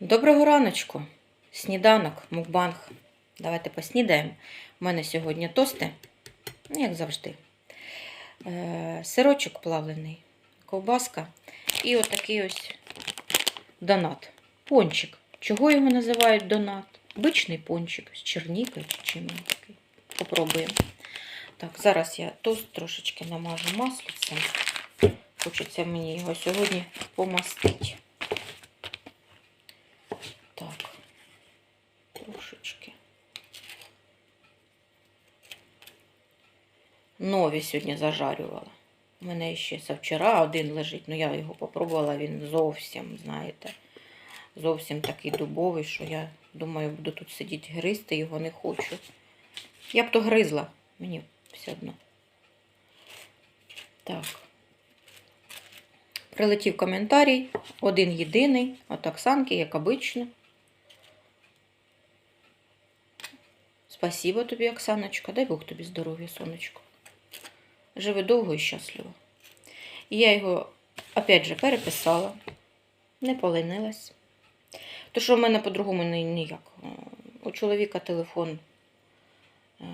Доброго раночку. Сніданок, мукбанг. Давайте поснідаємо. У мене сьогодні тости, ну, як завжди. Е, сирочок плавлений, ковбаска і отакий ось донат. Пончик. Чого його називають донат? Обичний пончик з чернікою чи чим він такий. Попробуємо. Так, зараз я тост трошечки намажу маслицем. Хочеться мені його сьогодні помастити. Так, трошечки. Нові сьогодні зажарювала. У мене ще завчора один лежить, ну я його попробувала, він зовсім, знаєте, зовсім такий дубовий, що я думаю, буду тут сидіти гризти, його не хочу. Я б то гризла, мені все одно. Так. Прилетів коментарій, один єдиний, от Оксанки, як обично. Спасибо тобі, Оксаночка. Дай Бог тобі здоров'я, сонечко. Живи довго і щасливо. І я його, опять же, переписала, не поленилась. То, що в мене по-другому ніяк. У чоловіка телефон е,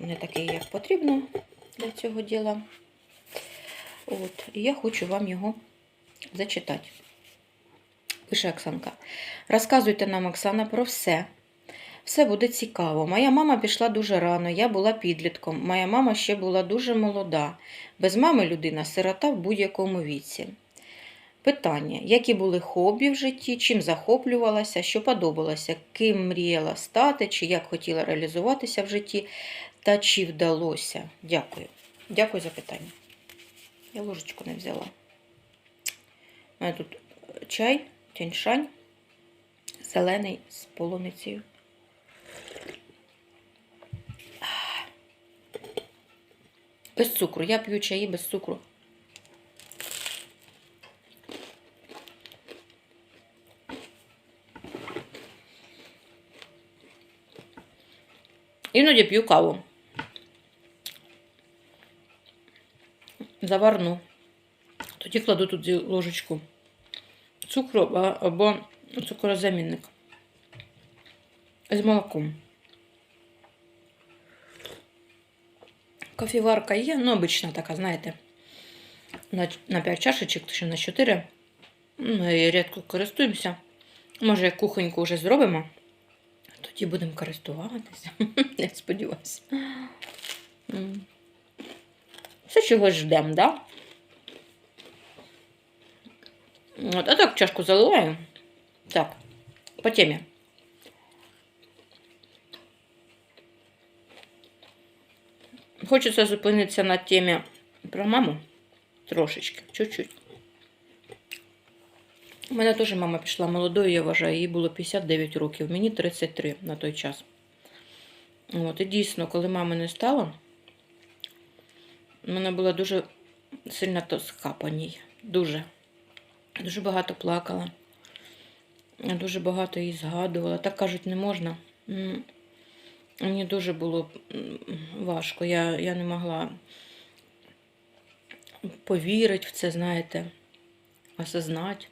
не такий, як потрібно для цього діла. От, і я хочу вам його зачитати. Пише Оксанка. Розказуйте нам, Оксана, про все. Все буде цікаво. Моя мама пішла дуже рано, я була підлітком. Моя мама ще була дуже молода. Без мами людина сирота в будь-якому віці. Питання: які були хобі в житті, чим захоплювалася, що подобалося, ким мріяла стати, чи як хотіла реалізуватися в житті, та чи вдалося? Дякую. Дякую за питання. Я ложечку не взяла. У мене тут чай, тяньшань, зелений з полуницею. Без цукру. Я п'ю чаї без цукру. Іноді п'ю каву. Заварну. Тоді кладу туди ложечку цукру або цукрозамінник з молоком. Кофіварка є, ну, обична така, знаєте, на, на 5 чашечок чи на 4. Ми рідко користуємося. Може, кухоньку вже зробимо, тоді будемо користуватися. Я сподіваюся. Все чогось ждемо, да? От, а так чашку заливаю. Так, по темі. Хочеться зупинитися на темі про маму трошечки, чуть-чуть. У мене теж мама пішла молодою, я вважаю, їй було 59 років, мені 33 на той час. От, і дійсно, коли мами не стало, в мене була дуже сильна тоска по ній. Дуже. Дуже багато плакала. Дуже багато її згадувала. Так кажуть, не можна. Мені дуже було важко. Я, я не могла повірити в це, знаєте, осознати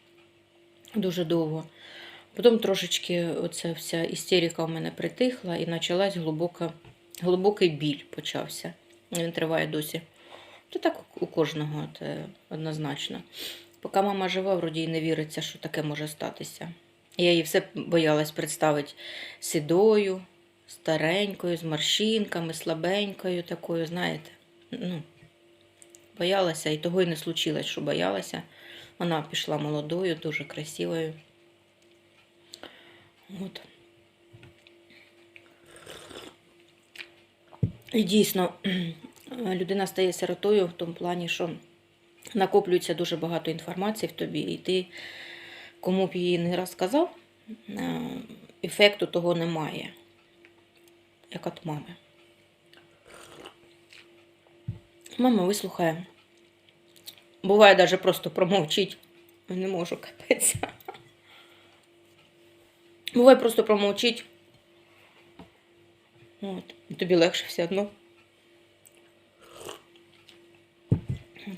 дуже довго. Потім трошечки оця вся істерика у мене притихла і почалась глибока, глибокий біль почався. Він триває досі. Це так у кожного це однозначно. Поки мама жива, вроді і не віриться, що таке може статися. Я її все боялась представити сідою, старенькою, з морщинками, слабенькою такою, знаєте. Ну, боялася, і того й не случилось, що боялася. Вона пішла молодою, дуже красивою. От. І дійсно, людина стає сиротою в тому плані, що накоплюється дуже багато інформації в тобі, і ти, кому б її не розказав, е, ефекту того немає, як від мами. Мама вислухає. Буває навіть просто промовчить. Не можу капець. Буває просто промовчить. От. Тобі легше все одно.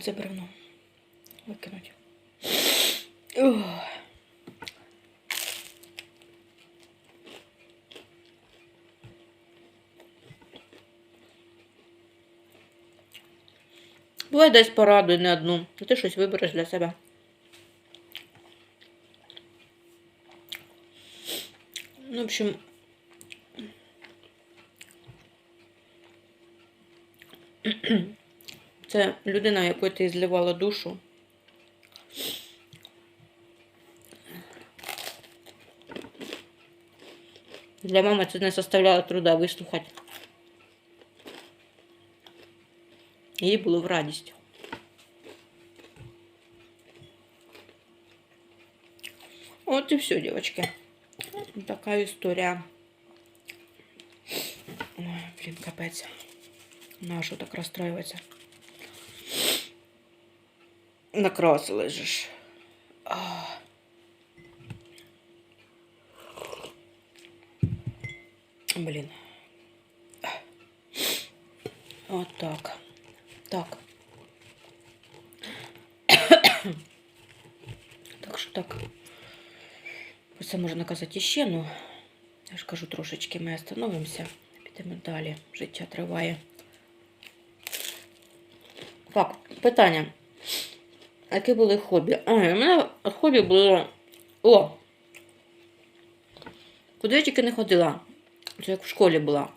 Це бревно. Викинуть. Ух. Бувай десь порадуй не одну, а ти щось вибереш для себе. Ну, в общем, це людина, якої ти зливала душу. Для мами це не составляло труда вислухати. Їй було в радість. От і все, девочки. Така історія. Ой, блін, капець. Нащо так розстроюватися? Накрасили же ж. А. Блін. От так. Так. Так що так. Це можна казати ще, ну я ж кажу, трошечки ми остановимося. Підемо далі. Життя триває. Так, питання. Які були хобі? А, у мене хобі було. О! Куди я тільки не ходила. Це як в школі була.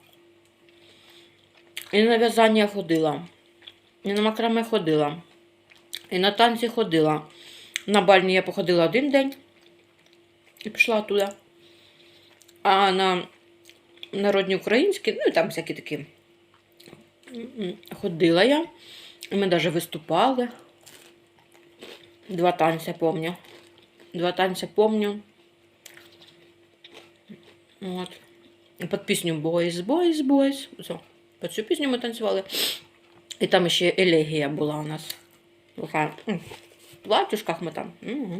І на в'язання ходила. І на макраме ходила. І на танці ходила. На бальні я походила один день і пішла туди. А на народні українські, ну і там всякі такі ходила я. І ми навіть виступали. Два танці помню. Два танці помню. От. Під пісню Boys, Boys, Boys. Все. Під цю пісню ми танцювали. І там ще елегія була у нас. В платьюшках ми там. Угу.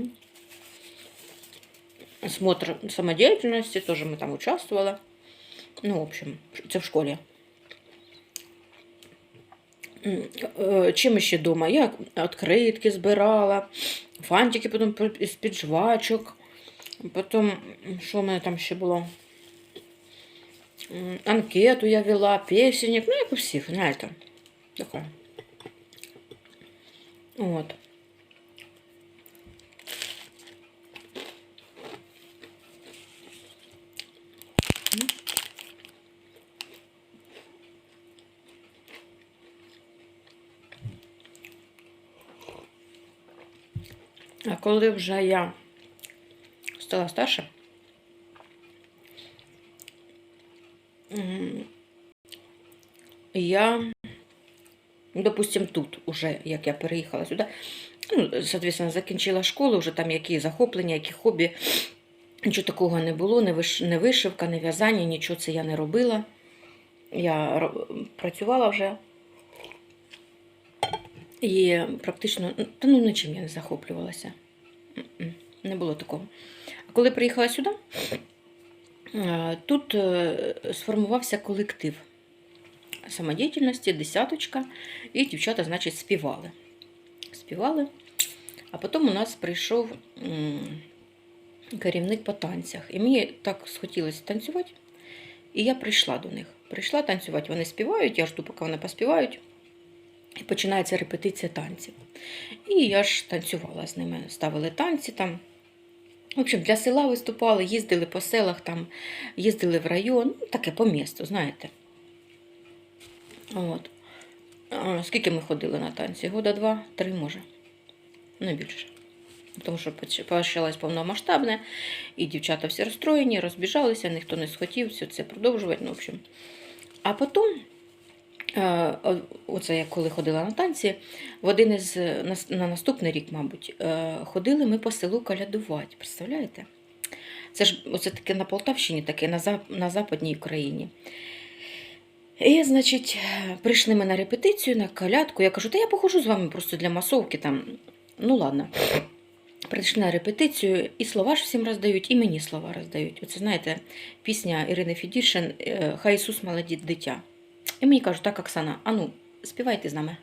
Смотр самодеятельности, тоже мы там участвовали. Ну, в общем, це в школі. Е, Чим ще дома? Я відкритки збирала, фантики потім з-під жвачок. Потім, що в мене там ще було? Анкету я вела, песенник, ну, як у всіх, знаєте. Таке. От. А коли вже я стала старша, м, я, допустим, тут уже, як я переїхала сюди, ну, соответственно, закінчила школу, вже там які захоплення, які хобі. Нічого такого не було, не вишивка, не в'язання, нічого це я не робила. Я працювала вже. І практично, ну, та ну нічим я не захоплювалася. Не було такого. А коли приїхала сюди, тут е, сформувався колектив самодіяльності, десяточка, і дівчата, значить, співали. Співали. А потім у нас прийшов керівник по танцях. І мені так схотілося танцювати. І я прийшла до них. Прийшла танцювати. Вони співають, я жду, поки вони поспівають. І починається репетиція танців. І я ж танцювала з ними. Ставили танці там. В общем, для села виступали, їздили по селах, там, їздили в район, ну, таке по місту, знаєте. От. Скільки ми ходили на танці? Года два, три, може. Не більше. Тому що поч- почалось повномасштабне, і дівчата всі розстроєні, розбіжалися, ніхто не схотів все це продовжувати. Ну, в общем. А потім, е, оце я коли ходила на танці, в один із на наступний рік, мабуть, е, ходили ми по селу колядувати. Представляєте? Це ж оце таке на Полтавщині, таке на, на Западній Україні. І, значить, прийшли ми на репетицію, на колядку. Я кажу, та я походжу з вами просто для масовки там. Ну ладно. Прийшли на репетицію, і слова ж всім роздають, і мені слова роздають. Оце, знаєте, пісня Ірини Федішин е, Хай Ісус молоді дитя. І мені кажуть, так, Оксана, а ну, співайте з нами.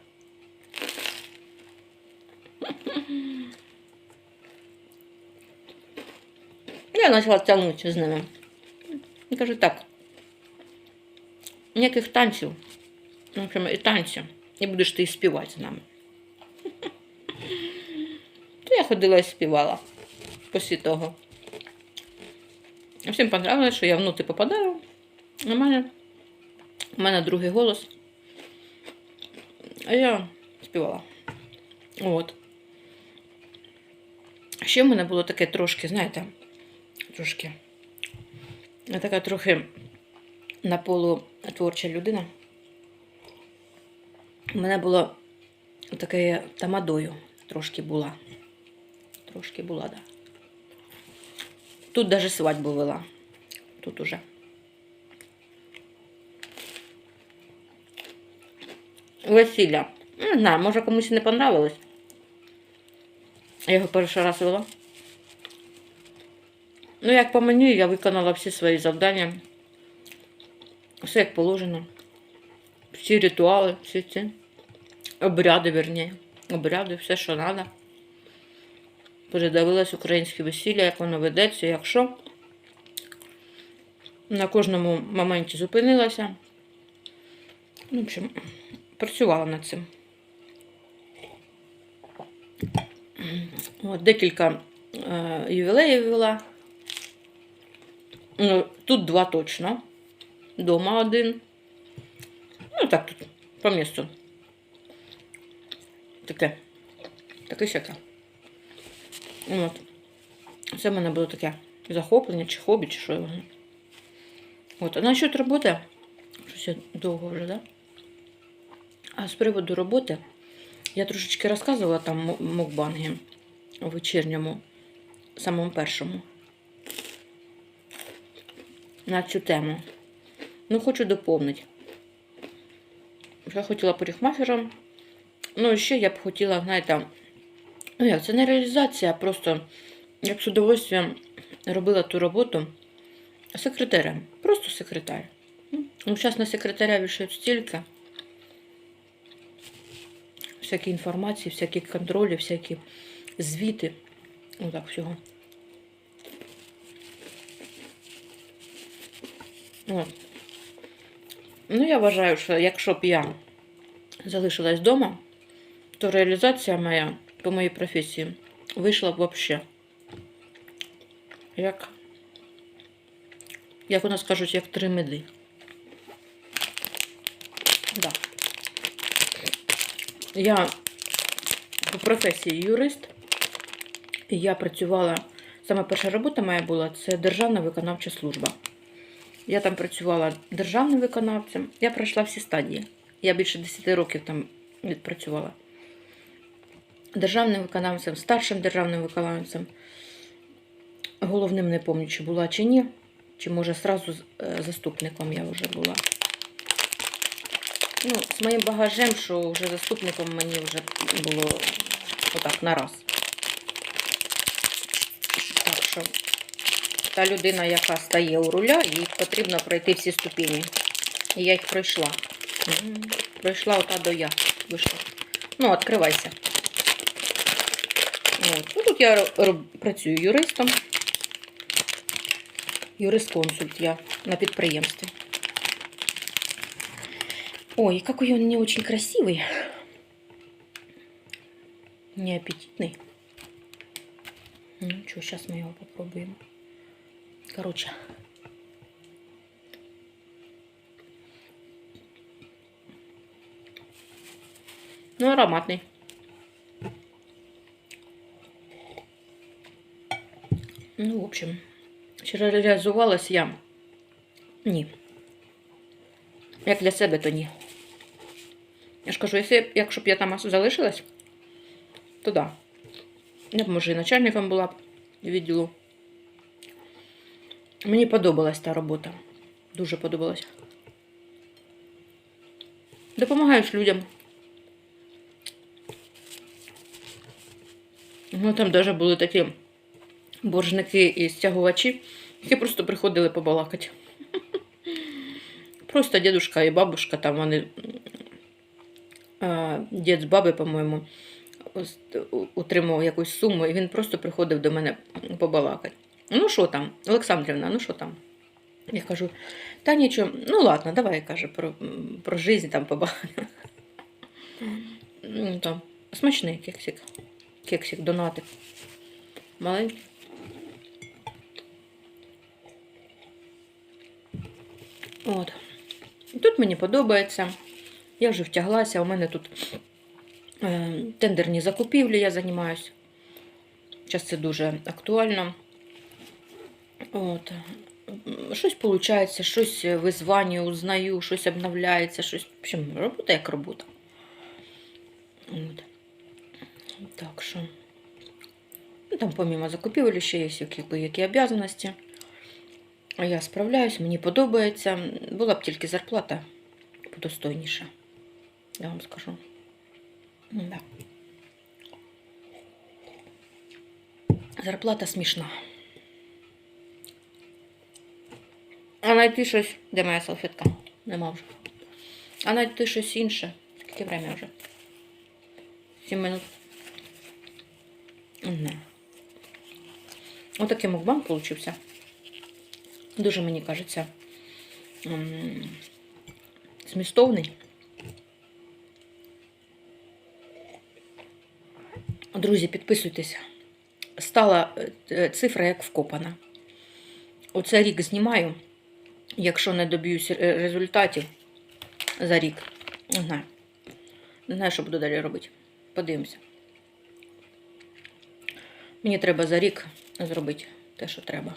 Я почала тягнути з ними. Я кажу, так. Ніяких танців. Ну, в общем, і танців. І будеш ти співати з нами. Я ходила і співала після того. Всім понравилось, що я в ноти попадаю. Нормально. У мене другий голос. А я співала. От. Ще в мене було таке трошки, знаєте, трошки. Така трохи наполу творча людина. У мене було таке тамадою трошки була. Трошки була. Да. Тут даже свадьбу вела. Тут уже. Весілля. Не знаю, може комусь не понравилось. Я його перший раз вела. Ну, як по мені, я виконала всі свої завдання. Все як положено. Всі ритуали, всі ці обряди, верні. Обряди, все, що треба. Передивилась українське весілля, як воно ведеться, якщо. На кожному моменті зупинилася. В общем, працювала над цим. От, декілька е, ювілеїв вела. Ну, тут два точно. Дома один. Ну, так тут, по місту. Таке. Таке сяке. От. Це в мене було таке захоплення, чи хобі, чи що. От, а насчет роботи, щось я довго вже, да? А з приводу роботи, я трошечки розказувала там м- мукбанги у вечірньому, самому першому. На цю тему. Ну, хочу доповнити. Я хотіла парикмахером. Ну, і ще я б хотіла, знаєте, ну як, це не реалізація, а просто як з удовольствием робила ту роботу секретарем. Просто секретар. Ну, зараз на секретаря вішають стільки. Всякі інформації, всякі контролі, всякі звіти. Отак всього. От. Ну, я вважаю, що якщо б я залишилась вдома, то реалізація моя по моїй професії вийшла б взагалі. Як, як у нас кажуть, як три меди. Да. Я по професії юрист. І я працювала, саме перша робота моя була це Державна виконавча служба. Я там працювала державним виконавцем. Я пройшла всі стадії. Я більше 10 років там відпрацювала. Державним виконавцем, старшим державним виконавцем. Головним не пам'ятаю, чи була чи ні. Чи може зразу заступником я вже була. Ну, з моїм багажем, що вже заступником мені вже було отак на раз. Так що та людина, яка стає у руля, їй потрібно пройти всі ступені. І я їх пройшла. М, Пройшла ота до я. Вийшла. Ну, відкривайся. От. Ну, тут я ро- роб- працюю юристом. Юрист-консульт я на підприємстві. Ой, какой он не очень красивый. Неаппетитный. Ну что, сейчас мы его попробуем. Короче. Ну, ароматный. Ну, в общем, чи реалізувалась я? Ні. Як для себе, то ні. Я ж кажу, якщо, якщо б я там залишилась, то да. Я б, може, і начальником була б відділу. Мені подобалась та робота. Дуже подобалась. Допомагаєш людям. Ну, там навіть були такі боржники і стягувачі, які просто приходили побалакати. Просто дедушка і бабушка, там вони дід з баби, по-моєму, утримував якусь суму, і він просто приходив до мене побалакати. Ну, що там, Олександрівна, ну що там? Я кажу, та нічого, ну ладно, давай каже, про, про жизнь там побалакаємо. Ну, смачний кексик. Кексик донатик. Маленький. От. Тут мені подобається. Я вже втяглася, у мене тут е, тендерні закупівлі, я займаюся. Зараз це дуже актуально. От. Щось виходить, щось визванюю, узнаю, щось обновляється, щось. В общем, робота як робота. От. Так що. Ну, там, помимо закупівель, ще є які, обов'язаності. Я справляюсь, мені подобається. Була б тільки зарплата подостойніша. Я вам скажу. Да. Зарплата смішна. А знайти щось. Де моя салфетка? Нема вже. А знайти щось інше. Скільки время вже? Сім минут. Не. Отакий мукбан получився. Дуже мені кажеться змістовний. Друзі, підписуйтесь. Стала е, цифра як вкопана. Оце рік знімаю. Якщо не доб'юсь ре- результатів за рік, не знаю. Знаю, що буду далі робити. Подивимося. Мені треба за рік зробити те, що треба.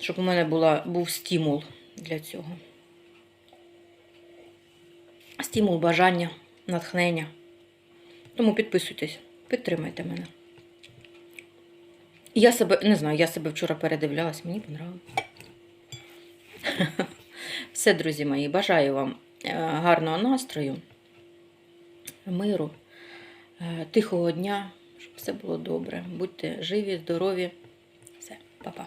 Щоб у мене була, був стимул для цього. Стимул бажання, натхнення. Тому підписуйтесь, підтримайте мене. Я себе, не знаю, я себе вчора передивлялась, мені понравилось. Все, друзі мої, бажаю вам е, гарного настрою, миру, е, тихого дня, щоб все було добре. Будьте живі, здорові. Все, па-па.